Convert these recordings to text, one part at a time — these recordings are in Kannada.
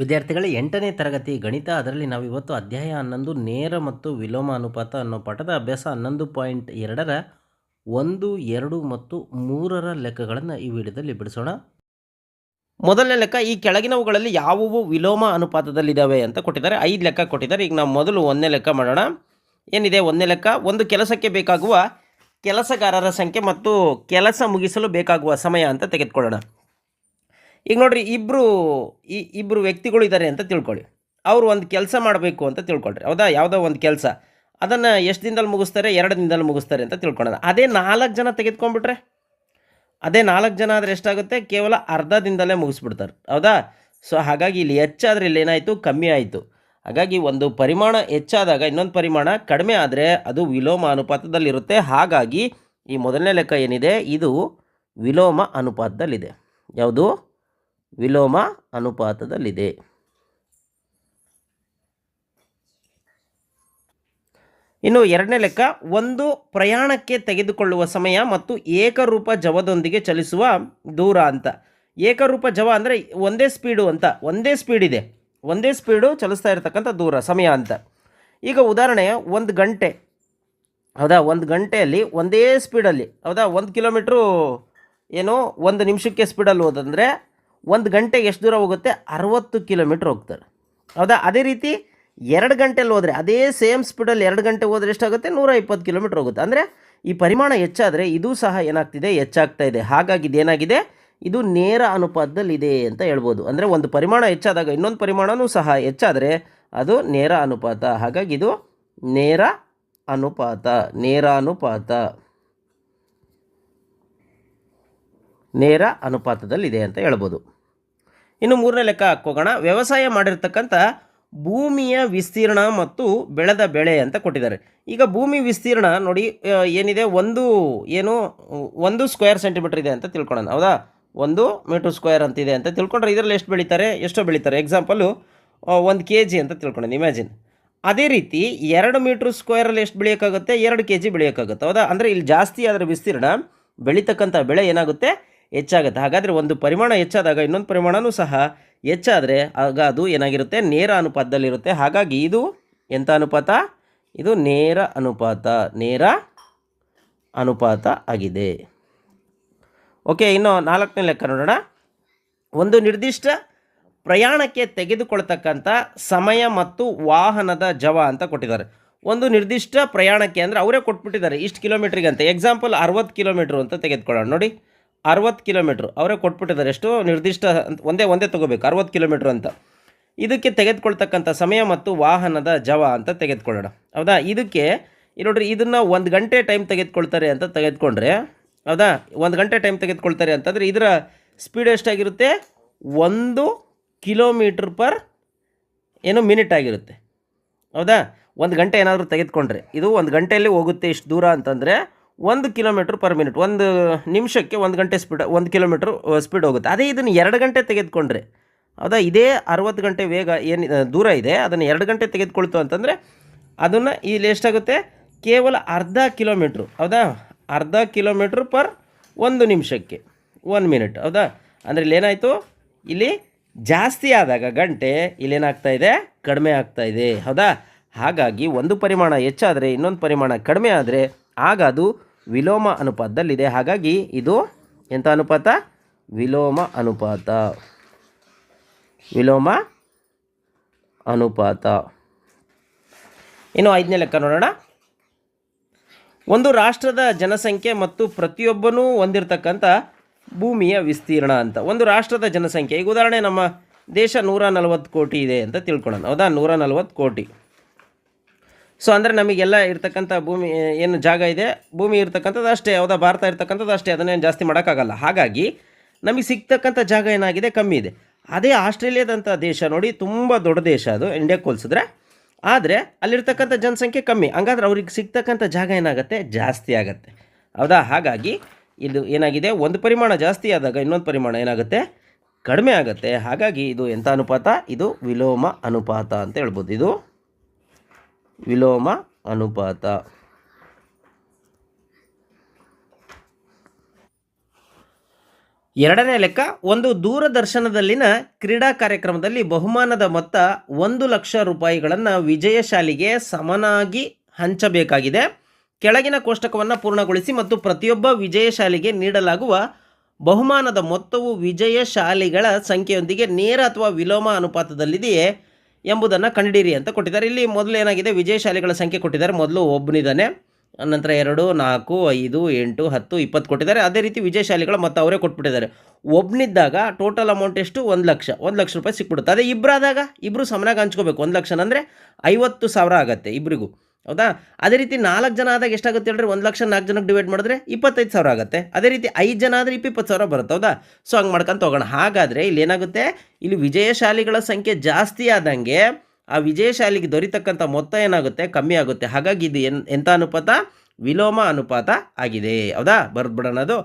ವಿದ್ಯಾರ್ಥಿಗಳೇ ಎಂಟನೇ ತರಗತಿ ಗಣಿತ, ಅದರಲ್ಲಿ ನಾವು ಇವತ್ತು ಅಧ್ಯಾಯ ಹನ್ನೊಂದು, ನೇರ ಮತ್ತು ವಿಲೋಮ ಅನುಪಾತ ಅನ್ನೋ ಪಾಠದ ಅಭ್ಯಾಸ ಹನ್ನೊಂದು ಪಾಯಿಂಟ್ ಎರಡರ ಒಂದು, ಎರಡು ಮತ್ತು ಮೂರರ ಲೆಕ್ಕಗಳನ್ನು ಈ ವಿಡಿಯೋದಲ್ಲಿ ಬಿಡಿಸೋಣ. ಮೊದಲನೇ ಲೆಕ್ಕ, ಈ ಕೆಳಗಿನವುಗಳಲ್ಲಿ ಯಾವುವು ವಿಲೋಮ ಅನುಪಾತದಲ್ಲಿದ್ದಾವೆ ಅಂತ ಕೊಟ್ಟಿದ್ದಾರೆ. ಐದು ಲೆಕ್ಕ ಕೊಟ್ಟಿದ್ದಾರೆ. ಈಗ ನಾವು ಮೊದಲು ಒಂದನೇ ಲೆಕ್ಕ ಮಾಡೋಣ. ಏನಿದೆ? ಒಂದನೇ ಲೆಕ್ಕ, ಒಂದು ಕೆಲಸಕ್ಕೆ ಬೇಕಾಗುವ ಕೆಲಸಗಾರರ ಸಂಖ್ಯೆ ಮತ್ತು ಕೆಲಸ ಮುಗಿಸಲು ಬೇಕಾಗುವ ಸಮಯ ಅಂತ ತೆಗೆದುಕೊಳ್ಳೋಣ. ಈಗ ನೋಡ್ರಿ ಇಬ್ಬರು ಈ ಇಬ್ಬರು ವ್ಯಕ್ತಿಗಳು ಇದ್ದಾರೆ ಅಂತ ತಿಳ್ಕೊಳ್ಳಿ. ಅವರು ಒಂದು ಕೆಲಸ ಮಾಡಬೇಕು ಅಂತ ತಿಳ್ಕೊಳ್ರಿ. ಹೌದಾ? ಯಾವುದೋ ಒಂದು ಕೆಲಸ. ಅದನ್ನು ಎಷ್ಟು ದಿನದಲ್ಲಿ ಮುಗಿಸ್ತಾರೆ? ಎರಡು ದಿನದಲ್ಲಿ ಮುಗಿಸ್ತಾರೆ ಅಂತ ತಿಳ್ಕೊಳ್ಳೋಣ ಅದೇ ನಾಲ್ಕು ಜನ ತೆಗೆದುಕೊಂಡ್ಬಿಟ್ರೆ? ಅದೇ ನಾಲ್ಕು ಜನ ಆದರೆ ಎಷ್ಟಾಗುತ್ತೆ? ಕೇವಲ ಅರ್ಧ ದಿನದಲ್ಲೇ ಮುಗಿಸ್ಬಿಡ್ತಾರೆ. ಹೌದಾ? ಸೊ, ಹಾಗಾಗಿ ಇಲ್ಲಿ ಹೆಚ್ಚಾದರೆ ಇಲ್ಲಿ ಏನಾಯಿತು? ಕಮ್ಮಿ ಆಯಿತು. ಹಾಗಾಗಿ ಒಂದು ಪರಿಮಾಣ ಹೆಚ್ಚಾದಾಗ ಇನ್ನೊಂದು ಪರಿಮಾಣ ಕಡಿಮೆ ಆದರೆ ಅದು ವಿಲೋಮ ಅನುಪಾತದಲ್ಲಿರುತ್ತೆ. ಹಾಗಾಗಿ ಈ ಮೊದಲನೇ ಲೆಕ್ಕ ಏನಿದೆ? ಇದು ವಿಲೋಮ ಅನುಪಾತದಲ್ಲಿದೆ. ಯಾವುದು? ವಿಲೋಮ ಅನುಪಾತದಲ್ಲಿದೆ. ಇನ್ನು ಎರಡನೇ ಲೆಕ್ಕ, ಒಂದು ಪ್ರಯಾಣಕ್ಕೆ ತೆಗೆದುಕೊಳ್ಳುವ ಸಮಯ ಮತ್ತು ಏಕರೂಪ ಜವದೊಂದಿಗೆ ಚಲಿಸುವ ದೂರ ಅಂತ. ಏಕರೂಪ ಜವ ಅಂದರೆ ಒಂದೇ ಸ್ಪೀಡು ಅಂತ, ಒಂದೇ ಸ್ಪೀಡ್ ಇದೆ. ಒಂದೇ ಸ್ಪೀಡು ಚಲಿಸ್ತಾ ಇರತಕ್ಕಂಥ ದೂರ, ಸಮಯ ಅಂತ. ಈಗ ಉದಾಹರಣೆ, ಒಂದು ಗಂಟೆ. ಹೌದಾ? ಒಂದು ಗಂಟೆಯಲ್ಲಿ ಒಂದೇ ಸ್ಪೀಡಲ್ಲಿ ಹೌದಾ? ಒಂದು ಕಿಲೋಮೀಟ್ರು ಏನು, ಒಂದು ನಿಮಿಷಕ್ಕೆ ಸ್ಪೀಡಲ್ಲಿ ಹೋದಂದರೆ ಒಂದು ಗಂಟೆ ಎಷ್ಟು ದೂರ ಹೋಗುತ್ತೆ? ಅರವತ್ತು ಕಿಲೋಮೀಟ್ರ್ ಹೋಗ್ತಾರೆ. ಹೌದಾ? ಅದೇ ರೀತಿ ಎರಡು ಗಂಟೆಯಲ್ಲಿ ಹೋದರೆ, ಅದೇ ಸೇಮ್ ಸ್ಪೀಡಲ್ಲಿ ಎರಡು ಗಂಟೆ ಹೋದರೆ ಎಷ್ಟಾಗುತ್ತೆ? ನೂರ ಇಪ್ಪತ್ತು ಕಿಲೋಮೀಟ್ರ್ ಹೋಗುತ್ತೆ. ಅಂದರೆ ಈ ಪರಿಮಾಣ ಹೆಚ್ಚಾದರೆ ಇದು ಸಹ ಏನಾಗ್ತಿದೆ? ಹೆಚ್ಚಾಗ್ತಾ ಇದೆ. ಹಾಗಾಗಿ ಇದೇನಾಗಿದೆ? ಇದು ನೇರ ಅನುಪಾತದಲ್ಲಿ ಇದೆ ಅಂತ ಹೇಳ್ಬೋದು. ಅಂದರೆ ಒಂದು ಪರಿಮಾಣ ಹೆಚ್ಚಾದಾಗ ಇನ್ನೊಂದು ಪರಿಮಾಣವೂ ಸಹ ಹೆಚ್ಚಾದರೆ ಅದು ನೇರ ಅನುಪಾತ. ಹಾಗಾಗಿ ಇದು ನೇರ ಅನುಪಾತ. ನೇರ ಅನುಪಾತ ನೇರ ಅನುಪಾತದಲ್ಲಿದೆ ಅಂತ ಹೇಳ್ಬೋದು. ಇನ್ನು ಮೂರನೇ ಲೆಕ್ಕ ಹಾಕೋಗೋಣ. ವ್ಯವಸಾಯ ಮಾಡಿರ್ತಕ್ಕಂಥ ಭೂಮಿಯ ವಿಸ್ತೀರ್ಣ ಮತ್ತು ಬೆಳೆದ ಬೆಳೆ ಅಂತ ಕೊಟ್ಟಿದ್ದಾರೆ. ಈಗ ಭೂಮಿ ವಿಸ್ತೀರ್ಣ ನೋಡಿ ಏನಿದೆ? ಒಂದು ಏನು, ಒಂದು ಸ್ಕ್ವೇರ್ ಸೆಂಟಿಮೀಟರ್ ಇದೆ ಅಂತ ತಿಳ್ಕೊಳ್ಳೋಣ. ಹೌದಾ? ಒಂದು ಮೀಟರ್ ಸ್ಕ್ವೇರ್ ಅಂತಿದೆ ಅಂತ ತಿಳ್ಕೊಂಡ್ರೆ ಇದರಲ್ಲಿ ಎಷ್ಟು ಬೆಳೀತಾರೆ? ಎಷ್ಟೋ ಬೆಳೀತಾರೆ. ಎಕ್ಸಾಂಪಲು ಒಂದು ಕೆ ಜಿ ಅಂತ ತಿಳ್ಕೊಳ್ಳೋಣ. ಇಮ್ಯಾಜಿನ್ ಅದೇ ರೀತಿ ಎರಡು ಮೀಟ್ರ್ ಸ್ಕ್ವೇರಲ್ಲಿ ಎಷ್ಟು ಬೆಳೆಯೋಕ್ಕಾಗುತ್ತೆ? ಎರಡು ಕೆ ಜಿ ಬೆಳೆಯೋಕ್ಕಾಗುತ್ತೆ. ಹೌದಾ? ಅಂದರೆ ಇಲ್ಲಿ ಜಾಸ್ತಿ ಅದರ ವಿಸ್ತೀರ್ಣ, ಬೆಳೀತಕ್ಕಂಥ ಬೆಳೆ ಏನಾಗುತ್ತೆ? ಹೆಚ್ಚಾಗುತ್ತೆ. ಹಾಗಾದರೆ ಒಂದು ಪರಿಮಾಣ ಹೆಚ್ಚಾದಾಗ ಇನ್ನೊಂದು ಪರಿಮಾಣವೂ ಸಹ ಹೆಚ್ಚಾದರೆ ಆಗ ಅದು ಏನಾಗಿರುತ್ತೆ? ನೇರ ಅನುಪಾತದಲ್ಲಿರುತ್ತೆ. ಹಾಗಾಗಿ ಇದು ಎಂಥ ಅನುಪಾತ? ಇದು ನೇರ ಅನುಪಾತ. ನೇರ ಅನುಪಾತ ಆಗಿದೆ. ಓಕೆ, ಇನ್ನು ನಾಲ್ಕನೇ ಲೆಕ್ಕ ನೋಡೋಣ. ಒಂದು ನಿರ್ದಿಷ್ಟ ಪ್ರಯಾಣಕ್ಕೆ ತೆಗೆದುಕೊಳ್ತಕ್ಕಂಥ ಸಮಯ ಮತ್ತು ವಾಹನದ ಜವ ಅಂತ ಕೊಟ್ಟಿದ್ದಾರೆ. ಒಂದು ನಿರ್ದಿಷ್ಟ ಪ್ರಯಾಣಕ್ಕೆ ಅಂದರೆ ಅವರೇ ಕೊಟ್ಬಿಟ್ಟಿದ್ದಾರೆ. ಇಷ್ಟು ಕಿಲೋಮೀಟ್ರಿಗೆ ಅಂತ. ಎಕ್ಸಾಂಪಲ್ ಅರವತ್ತು ಕಿಲೋಮೀಟ್ರು ಅಂತ ತೆಗೆದುಕೊಳ್ಳೋಣ. ನೋಡಿ. ಅರವತ್ತು ಕಿಲೋಮೀಟ್ರ್. ಅವರೇ ಕೊಟ್ಬಿಟ್ಟಿದ್ದಾರೆ. ಎಷ್ಟು ನಿರ್ದಿಷ್ಟ ಒಂದೇ ಒಂದೇ ತೊಗೋಬೇಕು. ಅರವತ್ತು ಕಿಲೋಮೀಟ್ರ್ ಅಂತ. ಇದಕ್ಕೆ ತೆಗೆದುಕೊಳ್ತಕ್ಕಂಥ ಸಮಯ ಮತ್ತು ವಾಹನದ ಜವ ಅಂತ ತೆಗೆದುಕೊಳ್ಳೋಣ. ಹೌದಾ? ಇದಕ್ಕೆ ನೋಡ್ರಿ, ಇದನ್ನು ಒಂದು ಗಂಟೆ ಟೈಮ್ ತೆಗೆದುಕೊಳ್ತಾರೆ ಅಂತ ತೆಗೆದುಕೊಂಡ್ರೆ, ಹೌದಾ? ಒಂದು ಗಂಟೆ ಟೈಮ್ ತೆಗೆದುಕೊಳ್ತಾರೆ ಅಂತಂದರೆ ಇದರ ಸ್ಪೀಡ್ ಎಷ್ಟಾಗಿರುತ್ತೆ? ಒಂದು ಕಿಲೋಮೀಟ್ರ್ ಪರ್ ಏನು ಮಿನಿಟ್ ಆಗಿರುತ್ತೆ. ಹೌದಾ? ಒಂದು ಗಂಟೆ ಏನಾದರೂ ತೆಗೆದುಕೊಂಡ್ರೆ. ಇದು ಒಂದು ಗಂಟೆಯಲ್ಲಿ ಹೋಗುತ್ತೆ ಇಷ್ಟು ದೂರ ಅಂತಂದರೆ ಒಂದು ಕಿಲೋಮೀಟ್ರ್ ಪರ್ ಮಿನಿಟ್, ಒಂದು ನಿಮಿಷಕ್ಕೆ ಒಂದು ಗಂಟೆ ಸ್ಪೀಡ್ ಒಂದು ಕಿಲೋಮೀಟ್ರ್ ಸ್ಪೀಡ್ ಹೋಗುತ್ತೆ. ಅದೇ ಇದನ್ನು ಎರಡು ಗಂಟೆ ತೆಗೆದುಕೊಂಡ್ರೆ ಹೌದಾ ಇದೇ ಅರವತ್ತು ಗಂಟೆ ವೇಗ ಏನು ದೂರ ಇದೆ, ಅದನ್ನು ಎರಡು ಗಂಟೆ ತೆಗೆದುಕೊಳ್ತು ಅಂತಂದರೆ, ಅದನ್ನು ಇಲ್ಲಿ ಎಷ್ಟಾಗುತ್ತೆ ಕೇವಲ ಅರ್ಧ ಕಿಲೋಮೀಟ್ರು, ಹೌದಾ? ಅರ್ಧ ಕಿಲೋಮೀಟ್ರ್ ಪರ್ ಒಂದು ನಿಮಿಷಕ್ಕೆ ಒನ್ ಮಿನಿಟ್, ಹೌದಾ? ಅಂದರೆ ಇಲ್ಲಿ ಏನಾಯಿತು? ಇಲ್ಲಿ ಜಾಸ್ತಿ ಆದಾಗ ಗಂಟೆ ಇಲ್ಲೇನಾಗ್ತಾ ಇದೆ? ಕಡಿಮೆ ಆಗ್ತಾ ಇದೆ, ಹೌದಾ? ಹಾಗಾಗಿ ಒಂದು ಪರಿಮಾಣ ಹೆಚ್ಚಾದರೆ ಇನ್ನೊಂದು ಪರಿಮಾಣ ಕಡಿಮೆ ಆದರೆ, ಆಗ ಅದು ವಿಲೋಮ ಅನುಪಾತದಲ್ಲಿದೆ. ಹಾಗಾಗಿ ಇದು ಎಂಥ ಅನುಪಾತ? ವಿಲೋಮ ಅನುಪಾತ. ವಿಲೋಮ ಅನುಪಾತ. ಇನ್ನು ಐದನೇ ಲೆಕ್ಕ ನೋಡೋಣ. ಒಂದು ರಾಷ್ಟ್ರದ ಜನಸಂಖ್ಯೆ ಮತ್ತು ಪ್ರತಿಯೊಬ್ಬನೂ ಹೊಂದಿರತಕ್ಕಂಥ ಭೂಮಿಯ ವಿಸ್ತೀರ್ಣ ಅಂತ. ಒಂದು ರಾಷ್ಟ್ರದ ಜನಸಂಖ್ಯೆ, ಈಗ ಉದಾಹರಣೆ, ನಮ್ಮ ದೇಶ ನೂರ ನಲವತ್ತು ಕೋಟಿ ಇದೆ ಅಂತ ತಿಳ್ಕೊಳ್ಳೋಣ. ಹೌದಾ? ನೂರ ನಲವತ್ತು ಕೋಟಿ. ಸೊ ಅಂದರೆ ನಮಗೆಲ್ಲ ಇರ್ತಕ್ಕಂಥ ಭೂಮಿ ಏನು ಜಾಗ ಇದೆ, ಭೂಮಿ ಇರ್ತಕ್ಕಂಥದ್ದು ಅಷ್ಟೇ, ಯಾವುದೋ ಭಾರತ ಇರ್ತಕ್ಕಂಥದ್ದು ಅಷ್ಟೇ ಅದನ್ನೇನು ಜಾಸ್ತಿ ಮಾಡೋಕ್ಕಾಗಲ್ಲ. ಹಾಗಾಗಿ, ನಮಗೆ ಸಿಗ್ತಕ್ಕಂಥ ಜಾಗ ಏನಾಗಿದೆ, ಕಮ್ಮಿ ಇದೆ. ಅದೇ ಆಸ್ಟ್ರೇಲಿಯಾದಂಥ ದೇಶ ನೋಡಿ, ತುಂಬ ದೊಡ್ಡ ದೇಶ ಅದು ಇಂಡಿಯಾಕ್ಕೆ ಹೋಲಿಸಿದ್ರೆ. ಆದರೆ, ಅಲ್ಲಿರ್ತಕ್ಕಂಥ ಜನಸಂಖ್ಯೆ ಕಮ್ಮಿ. ಹಂಗಾದ್ರೆ ಅವ್ರಿಗೆ ಸಿಗ್ತಕ್ಕಂಥ ಜಾಗ ಏನಾಗುತ್ತೆ, ಜಾಸ್ತಿ ಆಗುತ್ತೆ. ಹೌದಾ? ಹಾಗಾಗಿ, ಇದು ಏನಾಗಿದೆ, ಒಂದು ಪರಿಮಾಣ ಜಾಸ್ತಿ ಆದಾಗ ಇನ್ನೊಂದು ಪರಿಮಾಣ ಏನಾಗುತ್ತೆ, ಕಡಿಮೆ ಆಗುತ್ತೆ. ಹಾಗಾಗಿ ಇದು ಎಂಥ ಅನುಪಾತ? ಇದು ವಿಲೋಮ ಅನುಪಾತ ಅಂತ ಹೇಳ್ಬೋದು. ಇದು ವಿಲೋಮ ಅನುಪಾತ. ಎರಡನೇ ಲೆಕ್ಕ, ಒಂದು ದೂರದರ್ಶನದಲ್ಲಿನ ಕ್ರೀಡಾ ಕಾರ್ಯಕ್ರಮದಲ್ಲಿ ಬಹುಮಾನದ ಮೊತ್ತ ಒಂದು ಲಕ್ಷ ರೂಪಾಯಿಗಳನ್ನು ವಿಜಯಶಾಲಿಗೆ ಸಮನಾಗಿ ಹಂಚಬೇಕಾಗಿದೆ. ಕೆಳಗಿನ ಕೋಷ್ಟಕವನ್ನು ಪೂರ್ಣಗೊಳಿಸಿ ಮತ್ತು ಪ್ರತಿಯೊಬ್ಬ ವಿಜಯಶಾಲಿಗೆ ನೀಡಲಾಗುವ ಬಹುಮಾನದ ಮೊತ್ತವು ವಿಜಯಶಾಲಿಗಳ ಸಂಖ್ಯೆಯೊಂದಿಗೆ ನೇರ ಅಥವಾ ವಿಲೋಮ ಅನುಪಾತದಲ್ಲಿದೆಯೇ? ಎಂಬುದನ್ನು ಕಂಡಿರಿ ಅಂತ ಕೊಟ್ಟಿದ್ದಾರೆ. ಇಲ್ಲಿ ಮೊದಲು ಏನಾಗಿದೆ? ವಿಜಯಶಾಲಿಗಳ ಸಂಖ್ಯೆ ಕೊಟ್ಟಿದ್ದಾರೆ. ಮೊದಲು ಒಬ್ಬನಿದ್ದಾನೆ ನಂತರ ಎರಡು, ನಾಲ್ಕು, ಐದು, ಎಂಟು, ಹತ್ತು, ಇಪ್ಪತ್ತು ಕೊಟ್ಟಿದ್ದಾರೆ. ಅದೇ ರೀತಿ ವಿಜಯಶಾಲಿಗಳು ಮತ್ತು ಅವರೇ ಕೊಟ್ಬಿಟ್ಟಿದ್ದಾರೆ. ಒಬ್ಬನಿದ್ದಾಗ ಟೋಟಲ್ ಅಮೌಂಟ್ ಎಷ್ಟು? ಒಂದು ಲಕ್ಷ. ಒಂದು ಲಕ್ಷ ರೂಪಾಯಿ ಸಿಕ್ಬಿಡುತ್ತೆ. ಅದೇ ಇಬ್ಬರಾದಾಗ ಇಬ್ಬರು ಸಮನಾಗಿ ಹಂಚ್ಕೋಬೇಕು. ಒಂದು ಲಕ್ಷ ಅಂದರೆ ಐವತ್ತು ಸಾವಿರ ಆಗುತ್ತೆ ಇಬ್ಬರಿಗೂ ಹೌದಾ? ಅದೇ ರೀತಿ ನಾಲ್ಕು ಜನ ಆದಾಗ ಎಷ್ಟಾಗುತ್ತೆ ಹೇಳ್ರಿ? ಒಂದು ಲಕ್ಷ ನಾಲ್ಕು ಜನಕ್ಕೆ ಡಿವೈಡ್ ಮಾಡಿದ್ರೆ ಇಪ್ಪತ್ತೈದು ಸಾವಿರ ಆಗುತ್ತೆ. ಅದೇ ರೀತಿ ಐದು ಜನ ಆದರೆ ಇಪ್ಪಿಪ್ಪತ್ತು ಸಾವಿರ ಬರುತ್ತೆ, ಹೌದಾ? ಸೊ ಹಂಗೆ ಮಾಡ್ಕೊಂಡು ಹೋಗೋಣ ಹಾಗಾದರೆ ಇಲ್ಲಿ ಏನಾಗುತ್ತೆ? ಇಲ್ಲಿ ವಿಜಯಶಾಲಿಗಳ ಸಂಖ್ಯೆ ಜಾಸ್ತಿ ಆದಂಗೆ ಆ ವಿಜಯಶಾಲಿಗೆ ದೊರೀತಕ್ಕಂಥ ಮೊತ್ತ ಏನಾಗುತ್ತೆ? ಕಮ್ಮಿ ಆಗುತ್ತೆ. ಹಾಗಾಗಿ ಇದು ಎನ್, ಎಂಥ ಅನುಪಾತ? ವಿಲೋಮ ಅನುಪಾತ ಆಗಿದೆ. ಹೌದಾ? ಬರೆದ್ಬಿಡೋಣ ಅದು.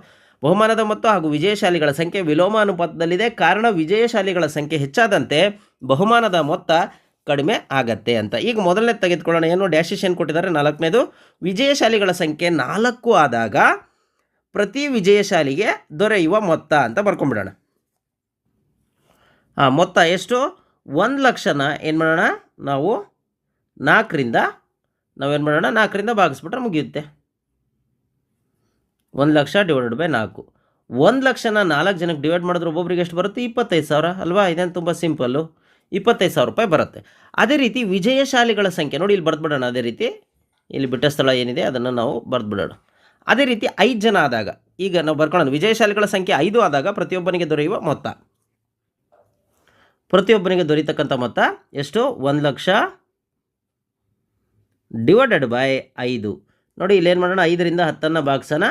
ಬಹುಮಾನದ ಮೊತ್ತ ಹಾಗೂ ವಿಜಯಶಾಲಿಗಳ ಸಂಖ್ಯೆ ವಿಲೋಮ ಅನುಪಾತದಲ್ಲಿದೆ. ಕಾರಣ ವಿಜಯಶಾಲಿಗಳ ಸಂಖ್ಯೆ ಹೆಚ್ಚಾದಂತೆ ಬಹುಮಾನದ ಮೊತ್ತ ಕಡಿಮೆ ಆಗತ್ತೆ ಅಂತ. ಈಗ ಮೊದಲನೇ ತೆಗೆದುಕೊಳ್ಳೋಣ. ಏನು ಡ್ಯಾಶಿಷನ್ ಕೊಟ್ಟಿದ್ದಾರೆ? ನಾಲ್ಕನೇದು, ವಿಜಯಶಾಲಿಗಳ ಸಂಖ್ಯೆ ನಾಲ್ಕು ಆದಾಗ ಪ್ರತಿ ವಿಜಯಶಾಲಿಗೆ ದೊರೆಯುವ ಮೊತ್ತ ಅಂತ ಬರ್ಕೊಂಬಿಡೋಣ. ಹಾಂ ಮೊತ್ತ ಎಷ್ಟು? ಒಂದು ಲಕ್ಷನ ಏನು ಮಾಡೋಣ? ನಾವು ನಾಲ್ಕರಿಂದ, ನಾವೇನು ಮಾಡೋಣ? ನಾಲ್ಕರಿಂದ ಭಾಗಿಸ್ಬಿಟ್ರೆ ಮುಗಿಯುತ್ತೆ. ಒಂದು ಲಕ್ಷ ಡಿವೈಡೆಡ್ ಬೈ ನಾಲ್ಕು. ಒಂದು ಲಕ್ಷನ ನಾಲ್ಕು ಜನಕ್ಕೆ ಡಿವೈಡ್ ಮಾಡಿದ್ರೆ ಒಬ್ಬೊಬ್ರಿಗೆ ಎಷ್ಟು ಬರುತ್ತೆ? ಇಪ್ಪತ್ತೈದು ಸಾವಿರ. ಅಲ್ವಾ? ಇದೇನು ತುಂಬ ಸಿಂಪಲ್ಲು. ಇಪ್ಪತ್ತೈದು ಸಾವಿರ ರೂಪಾಯಿ ಬರುತ್ತೆ. ಅದೇ ರೀತಿ ವಿಜಯಶಾಲಿಗಳ ಸಂಖ್ಯೆ ನೋಡಿ ಇಲ್ಲಿ ಬರೆದ್ಬಿಡೋಣ. ಅದೇ ರೀತಿ ಇಲ್ಲಿ ಬಿಟ್ಟ ಸ್ಥಳ ಏನಿದೆ ಅದನ್ನು ನಾವು ಬರೆದ್ಬಿಡೋಣ. ಅದೇ ರೀತಿ ಐದು ಜನ ಆದಾಗ, ಈಗ ನಾವು ಬರ್ಕೊಳ್ಳೋಣ. ವಿಜಯಶಾಲಿಗಳ ಸಂಖ್ಯೆ ಐದು ಆದಾಗ ಪ್ರತಿಯೊಬ್ಬನಿಗೆ ದೊರೆಯುವ ಮೊತ್ತ. ಪ್ರತಿಯೊಬ್ಬನಿಗೆ ದೊರೀತಕ್ಕಂಥ ಮೊತ್ತ ಎಷ್ಟು? ಒಂದು ಲಕ್ಷ ಡಿವೈಡೆಡ್ ಬೈ ಐದು. ನೋಡಿ ಇಲ್ಲೇನು ಮಾಡೋಣ? ಐದರಿಂದ ಹತ್ತನ್ನು ಬಾಕ್ಸನ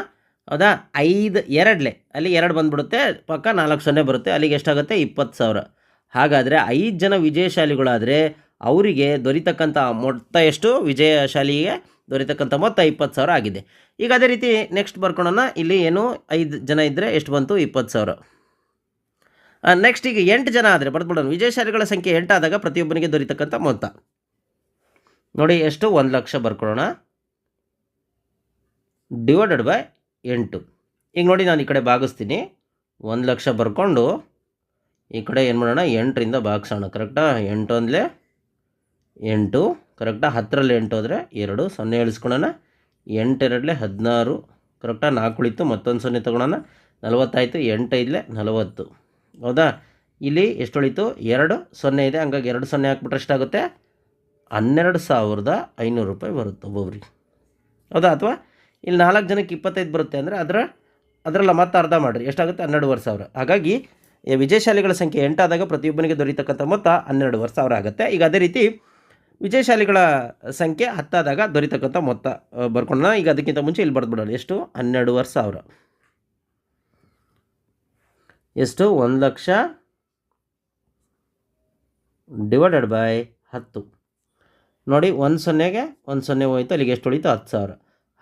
ಹೌದಾ? ಐದು ಎರಡಲೆ. ಅಲ್ಲಿ ಎರಡು ಬಂದುಬಿಡುತ್ತೆ. ಪಕ್ಕ ನಾಲ್ಕು ಸೊನ್ನೆ ಬರುತ್ತೆ. ಅಲ್ಲಿಗೆ ಎಷ್ಟಾಗುತ್ತೆ? ಇಪ್ಪತ್ತು ಸಾವಿರ. ಹಾಗಾದರೆ ಐದು ಜನ ವಿಜಯಶಾಲಿಗಳಾದರೆ ಅವರಿಗೆ ದೊರೀತಕ್ಕಂಥ ಮೊತ್ತ ಎಷ್ಟು? ವಿಜಯಶಾಲಿಗೆ ದೊರೀತಕ್ಕಂಥ ಮೊತ್ತ ಇಪ್ಪತ್ತು ಸಾವಿರ ಆಗಿದೆ. ಈಗ ಅದೇ ರೀತಿ ನೆಕ್ಸ್ಟ್ ಬರ್ಕೊಳ್ಳೋಣ ಇಲ್ಲಿ ಏನು? ಐದು ಜನ ಇದ್ದರೆ ಎಷ್ಟು ಬಂತು? ಇಪ್ಪತ್ತು ಸಾವಿರ. ನೆಕ್ಸ್ಟ್ ಈಗ ಎಂಟು ಜನ ಆದರೆ ಬರ್ದ್ಬಿಡೋಣ ವಿಜಯಶಾಲಿಗಳ ಸಂಖ್ಯೆ ಎಂಟಾದಾಗ ಪ್ರತಿಯೊಬ್ಬನಿಗೆ ದೊರೀತಕ್ಕಂಥ ಮೊತ್ತ. ನೋಡಿ, ಎಷ್ಟು? ಒಂದು ಲಕ್ಷ ಬರ್ಕೊಳ್ಳೋಣ ಡಿವೈಡೆಡ್ ಬೈ ಎಂಟು. ಈಗ ನೋಡಿ, ನಾನು ಈ ಕಡೆ ಭಾಗಿಸ್ತೀನಿ. ಒಂದು ಲಕ್ಷ ಬರ್ಕೊಂಡು ಈ ಕಡೆ ಏನು ಮಾಡೋಣ? ಎಂಟರಿಂದ ಭಾಗಿಸೋಣ ಕರೆಕ್ಟಾ ಎಂಟು ಅಂದಲೇ ಎಂಟು. ಕರೆಕ್ಟಾ ಹತ್ತರಲ್ಲಿ ಎಂಟು ಹೋದರೆ ಎರಡು. ಸೊನ್ನೆ ಇಳಿಸ್ಕೊಳೋಣ ಎಂಟೆರಡಲೆ ಹದಿನಾರು. ಕರೆಕ್ಟಾ ನಾಲ್ಕು ಉಳಿತು ಮತ್ತೊಂದು ಸೊನ್ನೆ ತೊಗೊಳೋಣ ನಲವತ್ತಾಯಿತು ಎಂಟೈದಲೆ ನಲವತ್ತು. ಹೌದಾ? ಇಲ್ಲಿ ಎಷ್ಟು ಉಳಿತು? ಎರಡು. ಸೊನ್ನೆ ಇದೆ, ಹಂಗಾಗಿ ಎರಡು ಸೊನ್ನೆ ಹಾಕ್ಬಿಟ್ರೆ ಎಷ್ಟಾಗುತ್ತೆ? ಹನ್ನೆರಡು ಸಾವಿರದ ಐನೂರು ರೂಪಾಯಿ ಬರುತ್ತೆ ಒಬ್ಬೊಬ್ರಿಗೆ. ಹೌದಾ? ಅಥವಾ ಇಲ್ಲಿ ನಾಲ್ಕು ಜನಕ್ಕೆ ಇಪ್ಪತ್ತೈದು ಬರುತ್ತೆ ಅಂದರೆ ಅದರ, ಅದರಲ್ಲ ಮತ್ತೆ ಅರ್ಧ ಮಾಡಿರಿ. ಎಷ್ಟಾಗುತ್ತೆ? ಹನ್ನೆರಡುವರೆ ಸಾವಿರ. ಹಾಗಾಗಿ ವಿಜಯಶಾಲಿಗಳ ಸಂಖ್ಯೆ ಎಂಟಾದಾಗ ಪ್ರತಿಯೊಬ್ಬನಿಗೆ ದೊರೀತಕ್ಕಂಥ ಮೊತ್ತ ಹನ್ನೆರಡುವರೆ ಸಾವಿರ ಆಗುತ್ತೆ. ಈಗ ಅದೇ ರೀತಿ ವಿಜಯಶಾಲಿಗಳ ಸಂಖ್ಯೆ ಹತ್ತಾದಾಗ ದೊರೀತಕ್ಕಂಥ ಮೊತ್ತ ಬರ್ಕೊಂಡ ಈಗ ಅದಕ್ಕಿಂತ ಮುಂಚೆ ಇಲ್ಲಿ ಬರೆದ್ಬಿಡೋಣ ಎಷ್ಟು? ಹನ್ನೆರಡುವರೆ ಸಾವಿರ ಎಷ್ಟು? ಒಂದು ಲಕ್ಷ ಡಿವೈಡೆಡ್ ಬೈ ಹತ್ತು. ನೋಡಿ, ಒಂದು ಸೊನ್ನೆಗೆ ಒಂದು ಸೊನ್ನೆ ಹೋಯಿತು. ಅಲ್ಲಿಗೆ ಎಷ್ಟು ಉಳಿತು? ಹತ್ತು ಸಾವಿರ.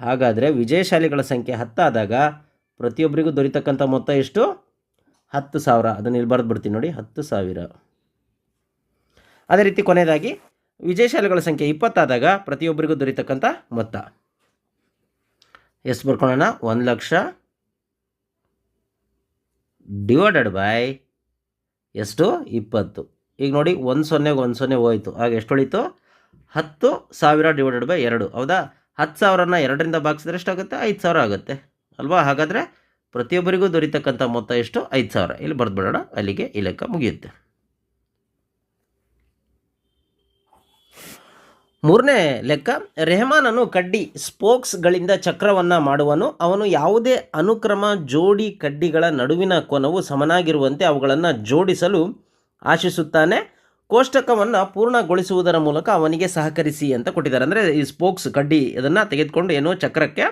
ಹಾಗಾದರೆ ವಿಜಯಶಾಲಿಗಳ ಸಂಖ್ಯೆ ಹತ್ತಾದಾಗ ಪ್ರತಿಯೊಬ್ಬರಿಗೂ ದೊರೀತಕ್ಕಂಥ ಮೊತ್ತ ಎಷ್ಟು? ಹತ್ತು ಸಾವಿರ. ಅದನ್ನು ಇಲ್ಲಿ ಬರೆದು ಬಿಡ್ತೀನಿ ನೋಡಿ, ಹತ್ತು ಸಾವಿರ. ಅದೇ ರೀತಿ ಕೊನೆಯದಾಗಿ ವಿಜಯಶಾಲೆಗಳ ಸಂಖ್ಯೆ ಇಪ್ಪತ್ತಾದಾಗ ಪ್ರತಿಯೊಬ್ಬರಿಗೂ ದೊರೀತಕ್ಕಂಥ ಮೊತ್ತ. ಎಷ್ಟು ಬರ್ಕೊಳ್ಳೋಣ ಒಂದು ಲಕ್ಷ ಡಿವೈಡೆಡ್ ಬೈ ಎಷ್ಟು? ಇಪ್ಪತ್ತು. ಈಗ ನೋಡಿ, ಒಂದು ಸೊನ್ನೆಗೆ ಒಂದು ಸೊನ್ನೆ ಹೋಯಿತು. ಆಗ ಎಷ್ಟು ಉಳಿತು? ಹತ್ತು ಸಾವಿರ ಡಿವೈಡೆಡ್ ಬೈ ಎರಡು. ಹೌದಾ? ಹತ್ತು ಸಾವಿರನ ಎರಡರಿಂದ ಭಾಗಿಸಿದ್ರೆ ಎಷ್ಟಾಗುತ್ತೆ? ಐದು ಸಾವಿರ ಆಗುತ್ತೆ. ಅಲ್ವಾ? ಹಾಗಾದರೆ ಪ್ರತಿಯೊಬ್ಬರಿಗೂ ದೊರೀತಕ್ಕಂಥ ಮೊತ್ತ ಎಷ್ಟು? ಐದು ಸಾವಿರ. ಇಲ್ಲಿ ಬರೆದ್ಬಿಡೋಣ. ಅಲ್ಲಿಗೆ ಈ ಲೆಕ್ಕ ಮುಗಿಯುತ್ತೆ. ಮೂರನೇ ಲೆಕ್ಕ, ರೆಹಮಾನನು ಕಡ್ಡಿ ಸ್ಪೋಕ್ಸ್ಗಳಿಂದ ಚಕ್ರವನ್ನು ಮಾಡುವನು. ಅವನು ಯಾವುದೇ ಅನುಕ್ರಮ ಜೋಡಿ ಕಡ್ಡಿಗಳ ನಡುವಿನ ಕೋನವು ಸಮನಾಗಿರುವಂತೆ ಅವುಗಳನ್ನು ಜೋಡಿಸಲು ಆಶಿಸುತ್ತಾನೆ. ಕೋಷ್ಟಕವನ್ನು ಪೂರ್ಣಗೊಳಿಸುವುದರ ಮೂಲಕ ಅವನಿಗೆ ಸಹಕರಿಸಿ ಅಂತ ಕೊಟ್ಟಿದ್ದಾರೆ. ಅಂದರೆ ಈ ಸ್ಪೋಕ್ಸ್ ಕಡ್ಡಿ ಅದನ್ನು ತೆಗೆದುಕೊಂಡು ಏನೋ ಚಕ್ರಕ್ಕೆ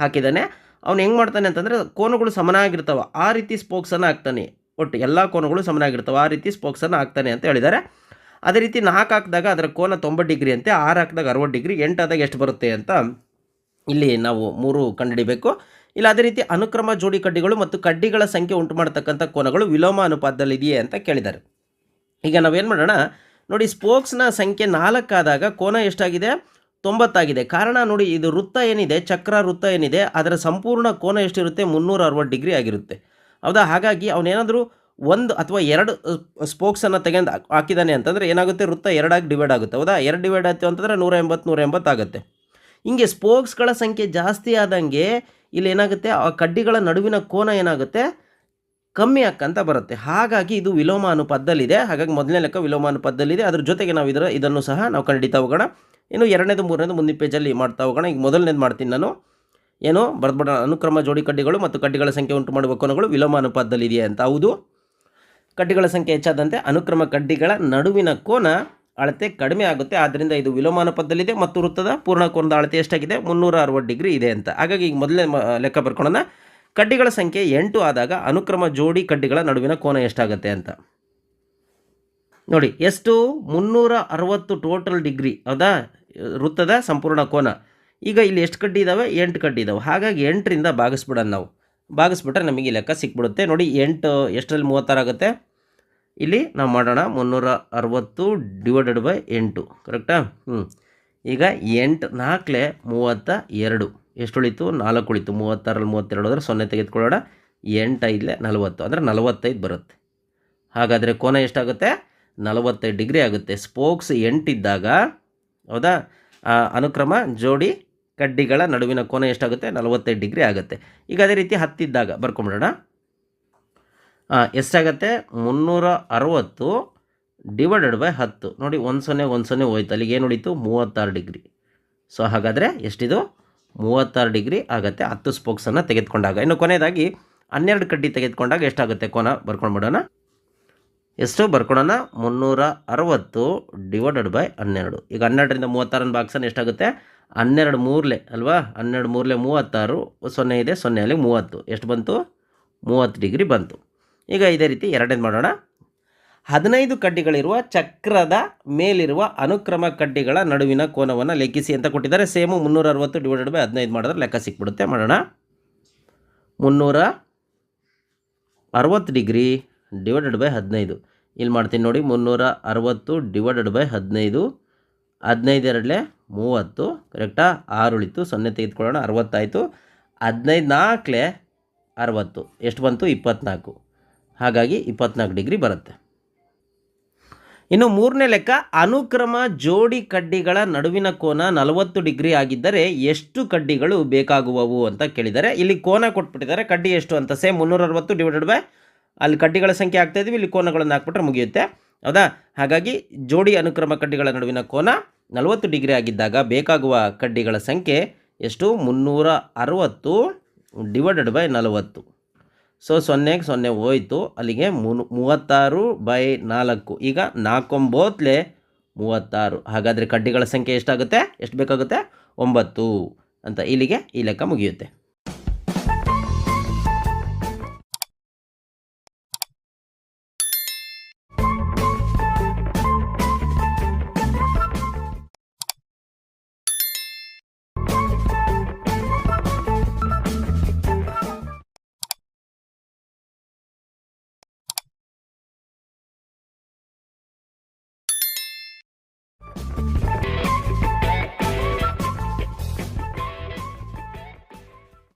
ಹಾಕಿದ್ದಾನೆ. ಅವನು ಹೆಂಗೆ ಮಾಡ್ತಾನೆ ಅಂತಂದರೆ ಕೋನಗಳು ಸಮನಾಗಿರ್ತವೆ. ಆ ರೀತಿ ಸ್ಪೋಕ್ಸನ್ನು ಹಾಕ್ತಾನೆ. ಒಟ್ಟು ಎಲ್ಲ ಕೋನಗಳು ಸಮನಾಗಿರ್ತವೆ. ಆ ರೀತಿ ಸ್ಪೋಕ್ಸನ್ನು ಹಾಕ್ತಾನೆ ಅಂತ ಹೇಳಿದ್ದಾರೆ ಅದೇ ರೀತಿ ನಾಲ್ಕು ಹಾಕಿದಾಗ ಅದರ ಕೋನ ತೊಂಬತ್ತು ಡಿಗ್ರಿ ಅಂತೆ, ಆರು ಹಾಕಿದಾಗ ಅರವತ್ತು ಡಿಗ್ರಿ ಎಂಟಾದಾಗ ಎಷ್ಟು ಬರುತ್ತೆ ಅಂತ ಇಲ್ಲಿ ನಾವು ಮೂರು ಕಂಡುಹಿಡಿಬೇಕು. ಇಲ್ಲ, ಅದೇ ರೀತಿ ಅನುಕ್ರಮ ಜೋಡಿ ಕಡ್ಡಿಗಳು ಮತ್ತು ಕಡ್ಡಿಗಳ ಸಂಖ್ಯೆ ಉಂಟು ಮಾಡತಕ್ಕಂಥ ಕೋನಗಳು ವಿಲೋಮ ಅನುಪಾತದಲ್ಲಿ ಇದೆಯೇ ಅಂತ ಕೇಳಿದ್ದಾರೆ ಈಗ ನಾವೇನು ಮಾಡೋಣ? ನೋಡಿ ಸ್ಪೋಕ್ಸ್ನ ಸಂಖ್ಯೆ ನಾಲ್ಕಾದಾಗ ಕೋನ ಎಷ್ಟಾಗಿದೆ? ತೊಂಬತ್ತಾಗಿದೆ. ಕಾರಣ ನೋಡಿ, ಇದು ವೃತ್ತ ಏನಿದೆ, ಚಕ್ರ ವೃತ್ತ ಏನಿದೆ, ಅದರ ಸಂಪೂರ್ಣ ಕೋನ ಎಷ್ಟಿರುತ್ತೆ? ಮುನ್ನೂರ ಅರವತ್ತು ಡಿಗ್ರಿ ಆಗಿರುತ್ತೆ. ಹೌದಾ? ಹಾಗಾಗಿ ಅವನೇನಾದರೂ ಒಂದು ಅಥವಾ ಎರಡು ಸ್ಪೋಕ್ಸನ್ನು ತೆಗೆದು ಹಾಕಿದ್ದಾನೆ ಅಂತಂದರೆ ಏನಾಗುತ್ತೆ? ವೃತ್ತ ಎರಡಾಗಿ ಡಿವೈಡ್ ಆಗುತ್ತೆ. ಹೌದಾ? ಎರಡು ಡಿವೈಡ್ ಆಯ್ತು ಅಂತಂದರೆ ನೂರ ಎಂಬತ್ತು ನೂರ ಎಂಬತ್ತಾಗುತ್ತೆ ಹಿಂಗೆ ಸ್ಪೋಕ್ಸ್ಗಳ ಸಂಖ್ಯೆ ಜಾಸ್ತಿ ಆದಂಗೆ ಇಲ್ಲಿ ಏನಾಗುತ್ತೆ? ಆ ಕಡ್ಡಿಗಳ ನಡುವಿನ ಕೋನ ಏನಾಗುತ್ತೆ? ಕಮ್ಮಿ ಆಕ್ಕಂತ ಬರುತ್ತೆ. ಹಾಗಾಗಿ ಇದು ವಿಲೋಮ ಅನುಪಾತದಲ್ಲಿದೆ ಹಾಗಾಗಿ ಮೊದಲನೇ ಲೆಕ್ಕ ವಿಲೋಮ ಅನುಪಾತದಲ್ಲಿದೆ ಅದ್ರ ಜೊತೆಗೆ ನಾವು ಇದರ ಇದನ್ನು ಸಹ ನಾವು ಖಂಡಿತ ಹೋಗೋಣ. ಇನ್ನು ಎರಡನೇದು, ಮೂರನೇದು ಮುಂದಿನ ಪೇಜಲ್ಲಿ ಮಾಡ್ತಾ ಹೋಗೋಣ. ಈಗ ಮೊದಲನೇದು ಮಾಡ್ತೀನಿ ನಾನು. ಏನು? ಬರ್ದ್ಬಿಡೋಣ. ಅನುಕ್ರಮ ಜೋಡಿ ಕಡ್ಡಿಗಳು ಮತ್ತು ಕಡ್ಡಿಗಳ ಸಂಖ್ಯೆ ಉಂಟು ಮಾಡುವ ಕೋನಗಳು ವಿಲೋಮ ಅನುಪಾತದಲ್ಲಿದೆಯಾ ಅಂತ. ಹೌದು. ಕಡ್ಡಿಗಳ ಸಂಖ್ಯೆ ಹೆಚ್ಚಾದಂತೆ ಅನುಕ್ರಮ ಕಡ್ಡಿಗಳ ನಡುವಿನ ಕೋನ ಅಳತೆ ಕಡಿಮೆ ಆಗುತ್ತೆ. ಆದ್ದರಿಂದ ಇದು ವಿಲೋಮಾನುಪಾತದಲ್ಲಿದೆ ಮತ್ತು ವೃತ್ತದ ಪೂರ್ಣ ಕೋನದ ಅಳತೆ ಎಷ್ಟಾಗಿದೆ? ಮುನ್ನೂರ ಅರವತ್ತು ಡಿಗ್ರಿ ಇದೆ ಅಂತ. ಹಾಗಾಗಿ ಈಗ ಮೊದಲನೇ ಮ- ಲೆಕ್ಕ ಬರ್ಕೊಳ್ಳೋಣ. ಕಡ್ಡಿಗಳ ಸಂಖ್ಯೆ ಎಂಟು ಆದಾಗ ಅನುಕ್ರಮ ಜೋಡಿ ಕಡ್ಡಿಗಳ ನಡುವಿನ ಕೋನ ಎಷ್ಟಾಗುತ್ತೆ ಅಂತ. ನೋಡಿ, ಎಷ್ಟು? ಮುನ್ನೂರ ಅರವತ್ತು ಟೋಟಲ್ ಡಿಗ್ರಿ ಹೌದಾ? ವೃತ್ತದ ಸಂಪೂರ್ಣ ಕೋನ. ಈಗ ಇಲ್ಲಿ ಎಷ್ಟು ಕಡ್ಡಿ ಇದ್ದಾವೆ ಎಂಟು ಕಡ್ಡಿ ಇದ್ದಾವೆ ಹಾಗಾಗಿ ಎಂಟರಿಂದ ಭಾಗಿಸ್ಬಿಡೋಣ ನಾವು. ಭಾಗಿಸ್ಬಿಟ್ರೆ ನಮಗೆ ಲೆಕ್ಕ ಸಿಕ್ಬಿಡುತ್ತೆ. ನೋಡಿ, ಎಂಟು, ಎಷ್ಟರಲ್ಲಿ ಮೂವತ್ತಾರು ಆಗುತ್ತೆ? ಇಲ್ಲಿ ನಾವು ಮಾಡೋಣ. ಮುನ್ನೂರ ಅರವತ್ತು ಡಿವೈಡೆಡ್ ಬೈ ಎಂಟು. ಕರೆಕ್ಟಾ? ಹ್ಞೂ ಈಗ ಎಂಟು, ನಾಲ್ಕಲೆ ಮೂವತ್ತ ಎರಡು. ಎಷ್ಟು ಉಳಿತು ನಾಲ್ಕು ಉಳಿತು ಮೂವತ್ತಾರಲ್ಲಿ ಮೂವತ್ತೆರಡು ಅಂದರೆ ಸೊನ್ನೆ ತೆಗೆದುಕೊಳ್ಳೋಣ. ಎಂಟು ಐದಲೆ ನಲವತ್ತು. ಅಂದರೆ ನಲವತ್ತೈದು ಬರುತ್ತೆ. ಹಾಗಾದರೆ ಕೋನ ಎಷ್ಟಾಗುತ್ತೆ? ನಲವತ್ತೈದು ಡಿಗ್ರಿ ಆಗುತ್ತೆ. ಸ್ಪೋಕ್ಸ್ ಎಂಟಿದ್ದಾಗ ಹೌದಾ? ಅನುಕ್ರಮ, ಜೋಡಿ, ಕಡ್ಡಿಗಳ ನಡುವಿನ ಕೋನ ಎಷ್ಟಾಗುತ್ತೆ? ನಲವತ್ತೈದು ಡಿಗ್ರಿ ಆಗುತ್ತೆ. ಈಗ ಅದೇ ರೀತಿ ಹತ್ತಿದ್ದಾಗ ಬರ್ಕೊಂಬಿಡೋಣ. ಎಷ್ಟಾಗತ್ತೆ? ಮುನ್ನೂರ ಅರವತ್ತು ಡಿವೈಡೆಡ್ ಬೈ ಹತ್ತು. ನೋಡಿ, ಒಂದು ಸೊನ್ನೆ ಒಂದು ಸೊನ್ನೆ ಹೋಯ್ತು. ಅಲ್ಲಿಗೆ ಏನು ಉಳಿತು? ಮೂವತ್ತಾರು ಡಿಗ್ರಿ. ಸೊ ಹಾಗಾದರೆ ಎಷ್ಟಿದು? ಮೂವತ್ತಾರು ಡಿಗ್ರಿ ಆಗುತ್ತೆ. ಹತ್ತು ಸ್ಪೋಕ್ಸನ್ನು ತೆಗೆದುಕೊಂಡಾಗ. ಇನ್ನು ಕೊನೆಯದಾಗಿ ಹನ್ನೆರಡು ಕಡ್ಡಿ ತೆಗೆದುಕೊಂಡಾಗ ಎಷ್ಟಾಗುತ್ತೆ? ಕೋನ ಬರ್ಕೊಂಡ್ಬಿಡೋಣ. ಎಷ್ಟು ಬರ್ಕೊಡೋಣ? ಮುನ್ನೂರ ಅರವತ್ತು ಡಿವೈಡೆಡ್ ಬೈ ಹನ್ನೆರಡು. ಈಗ ಹನ್ನೆರಡರಿಂದ ಮೂವತ್ತಾರನ ಬಾಕ್ಸನ್ನು ಎಷ್ಟಾಗುತ್ತೆ? ಹನ್ನೆರಡು ಮೂರಲೆ, ಅಲ್ವಾ? ಹನ್ನೆರಡು ಮೂರಲೆ ಮೂವತ್ತಾರು, ಸೊನ್ನೆ ಇದೆ ಸೊನ್ನೆಯಲ್ಲಿ ಮೂವತ್ತು. ಎಷ್ಟು ಬಂತು? ಮೂವತ್ತು ಡಿಗ್ರಿ ಬಂತು. ಈಗ ಇದೇ ರೀತಿ ಎರಡನೇದು ಮಾಡೋಣ. ಹದಿನೈದು ಕಡ್ಡಿಗಳಿರುವ ಚಕ್ರದ ಮೇಲಿರುವ ಅನುಕ್ರಮ ಕಡ್ಡಿಗಳ ನಡುವಿನ ಕೋನವನ್ನು ಲೆಕ್ಕಿಸಿ ಅಂತ ಕೊಟ್ಟಿದ್ದಾರೆ. ಸೇಮು ಮುನ್ನೂರ ಅರವತ್ತು ಡಿವೈಡೆಡ್ ಬೈ ಹದಿನೈದು ಮಾಡಿದ್ರೆ ಲೆಕ್ಕ ಸಿಕ್ಬಿಡುತ್ತೆ. ಮಾಡೋಣ. ಮುನ್ನೂರ ಅರವತ್ತು ಡಿಗ್ರಿ ಡಿವೈಡೆಡ್ ಬೈ ಹದಿನೈದು. ಇಲ್ಲಿ ಮಾಡ್ತೀನಿ ನೋಡಿ, ಮುನ್ನೂರ ಅರವತ್ತು ಡಿವೈಡೆಡ್ ಬೈ ಹದಿನೈದು ಹದಿನೈದು ಎರಡಲೆ ಮೂವತ್ತು ಕರೆಕ್ಟಾ ಆರು ಉಳಿತು, ಸೊನ್ನೆ ತೆಗೆದುಕೊಳ್ಳೋಣ, ಅರವತ್ತಾಯಿತು. ಹದಿನೈದು ನಾಲ್ಕಲೆ ಅರವತ್ತು, ಎಷ್ಟು ಬಂತು? ಇಪ್ಪತ್ತ್ನಾಲ್ಕು ಹಾಗಾಗಿ ಇಪ್ಪತ್ನಾಲ್ಕು ಡಿಗ್ರಿ ಬರುತ್ತೆ. ಇನ್ನು ಮೂರನೇ ಲೆಕ್ಕ, ಅನುಕ್ರಮ ಜೋಡಿ ಕಡ್ಡಿಗಳ ನಡುವಿನ ಕೋನ ನಲವತ್ತು ಡಿಗ್ರಿ ಆಗಿದ್ದರೆ ಎಷ್ಟು ಕಡ್ಡಿಗಳು ಬೇಕಾಗುವವು ಅಂತ ಕೇಳಿದ್ದಾರೆ ಇಲ್ಲಿ ಕೋನ ಕೊಟ್ಬಿಟ್ಟಿದ್ದಾರೆ, ಕಡ್ಡಿ ಎಷ್ಟು ಅಂತ. ಸೇಮ್ ಮುನ್ನೂರ ಅರವತ್ತು ಡಿವೈಡೆಡ್ ಬೈ ಅಲ್ಲಿ ಕಡ್ಡಿಗಳ ಸಂಖ್ಯೆ ಆಗ್ತಾ ಇದ್ದೀವಿ ಇಲ್ಲಿ ಕೋನಗಳನ್ನು ಹಾಕ್ಬಿಟ್ರೆ ಮುಗಿಯುತ್ತೆ. ಹೌದಾ? ಹಾಗಾಗಿ ಜೋಡಿ ಅನುಕ್ರಮ ಕಡ್ಡಿಗಳ ನಡುವಿನ ಕೋನ ನಲವತ್ತು ಡಿಗ್ರಿ ಆಗಿದ್ದಾಗ ಬೇಕಾಗುವ ಕಡ್ಡಿಗಳ ಸಂಖ್ಯೆ ಎಷ್ಟು? ಮುನ್ನೂರ ಅರವತ್ತು ಡಿವೈಡೆಡ್ ಬೈ ನಲವತ್ತು. ಸೊ ಸೊನ್ನೆಗೆ ಸೊನ್ನೆ ಹೋಯಿತು, ಅಲ್ಲಿಗೆ ಮುನ್, ಮೂವತ್ತಾರು ಬೈ ನಾಲ್ಕು. ಈಗ ನಾಲ್ಕೊಂಬೋತ್ಲೆ ಮೂವತ್ತಾರು. ಹಾಗಾದರೆ ಕಡ್ಡಿಗಳ ಸಂಖ್ಯೆ ಎಷ್ಟಾಗುತ್ತೆ? ಎಷ್ಟು ಬೇಕಾಗುತ್ತೆ? ಒಂಬತ್ತು. ಅಂತ ಇಲ್ಲಿಗೆ ಈ ಲೆಕ್ಕ ಮುಗಿಯುತ್ತೆ.